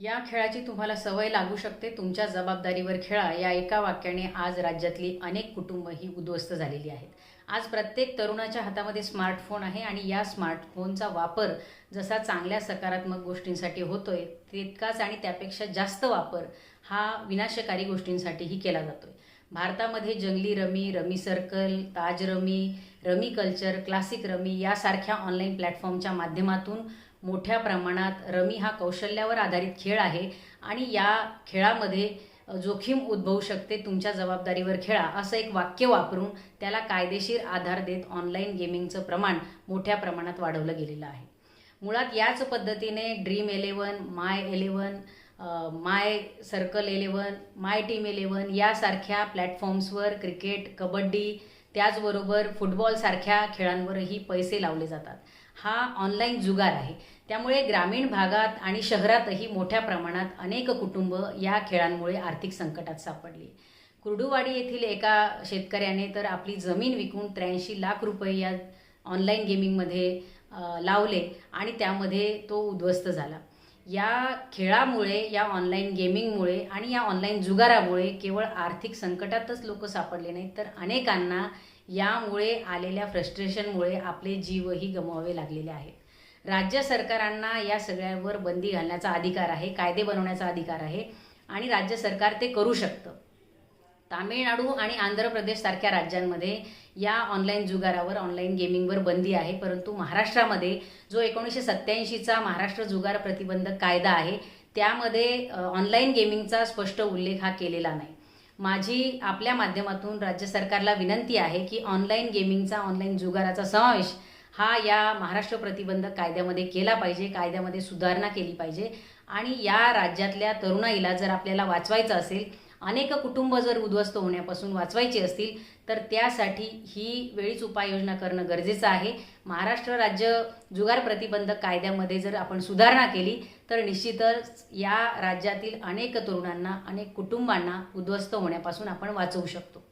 या खेळाची तुम्हाला सवय लागू शकते. तुमच्या जबाबदारीवर खेळा. या एका वाक्याने आज राज्यातली अनेक कुटुंब ही उद्ध्वस्त झालेली आहेत. आज प्रत्येक तरुणाच्या हातामध्ये स्मार्टफोन आहे आणि या स्मार्टफोनचा वापर जसा चांगल्या सकारात्मक गोष्टींसाठी होतोय तितकाच आणि त्यापेक्षा जास्त वापर हा विनाशकारी गोष्टींसाठीही केला जातोय. भारतामध्ये Junglee rummy rummy circle Taj rummy rummy culture classic rummy यासारख्या ऑनलाईन प्लॅटफॉर्मच्या माध्यमातून मोठ्या प्रमाणात रमी हा कौशल्यावर आधारित खेळ आहे आणि या खेळामध्ये जोखीम उद्भवू शकते तुमच्या जबाबदारीवर खेळा असं एक वाक्य वापरून त्याला कायदेशीर आधार देत ऑनलाईन गेमिंगचं प्रमाण मोठ्या प्रमाणात वाढवलं गेलेलं आहे. मुळात याच पद्धतीने dream eleven my eleven my circle eleven my team eleven यासारख्या प्लॅटफॉर्म्सवर क्रिकेट कबड्डी त्याचबरोबर फुटबॉलसारख्या खेळांवरही पैसे लावले जातात. हा ऑनलाईन जुगार आहे. त्यामुळे ग्रामीण भागात आणि शहरातही मोठ्या प्रमाणात अनेक कुटुंब या खेळांमुळे आर्थिक संकटात सापडली. कुर्डुवाडी येथील एका शेतकऱ्याने तर आपली जमीन विकून त्र्याऐंशी लाख रुपये या ऑनलाईन गेमिंगमध्ये लावले आणि त्यामध्ये तो उद्ध्वस्त झाला. या खेळामुळे या ऑनलाईन गेमिंगमुळे आणि या ऑनलाईन जुगारामुळे केवळ आर्थिक संकटातच लोक सापडले नाहीत तर अनेकांना यामुळे आलेल्या फ्रस्ट्रेशनमुळे आपले जीवही गमवावे लागलेले आहेत. राज्य सरकारांना या सगळ्यावर बंदी घालण्याचा अधिकार आहे कायदे बनवण्याचा अधिकार आहे आणि राज्य सरकार ते करू शकतं. तामिळनाडू आणि आंध्र प्रदेश सारख्या राज्यांमध्ये या ऑनलाईन जुगारावर ऑनलाईन गेमिंगवर बंदी आहे. परंतु महाराष्ट्रामध्ये जो एकोणीसशे सत्त्याऐंशीचा महाराष्ट्र जुगार प्रतिबंधक कायदा आहे त्यामध्ये ऑनलाईन गेमिंगचा स्पष्ट उल्लेख हा केलेला नाही. माझी आपल्या माध्यमातून राज्य सरकारला विनंती आहे की ऑनलाईन गेमिंगचा ऑनलाईन जुगाराचा समावेश हा या महाराष्ट्र प्रतिबंधक कायद्यामध्ये केला पाहिजे कायद्यामध्ये सुधारणा केली पाहिजे. आणि या राज्यातल्या तरुणाईला जर आपल्याला वाचवायचं असेल अनेक कुटुंब जर उद्ध्वस्त होण्यापासून वाचवायची असतील तर त्यासाठी ही वेळीच उपाययोजना करणं गरजेचं आहे. महाराष्ट्र राज्य जुगार प्रतिबंधक कायद्यामध्ये जर आपण सुधारणा केली तर निश्चितच या राज्यातील अनेक तरुणांना अनेक कुटुंबांना उद्ध्वस्त होण्यापासून आपण वाचवू शकतो.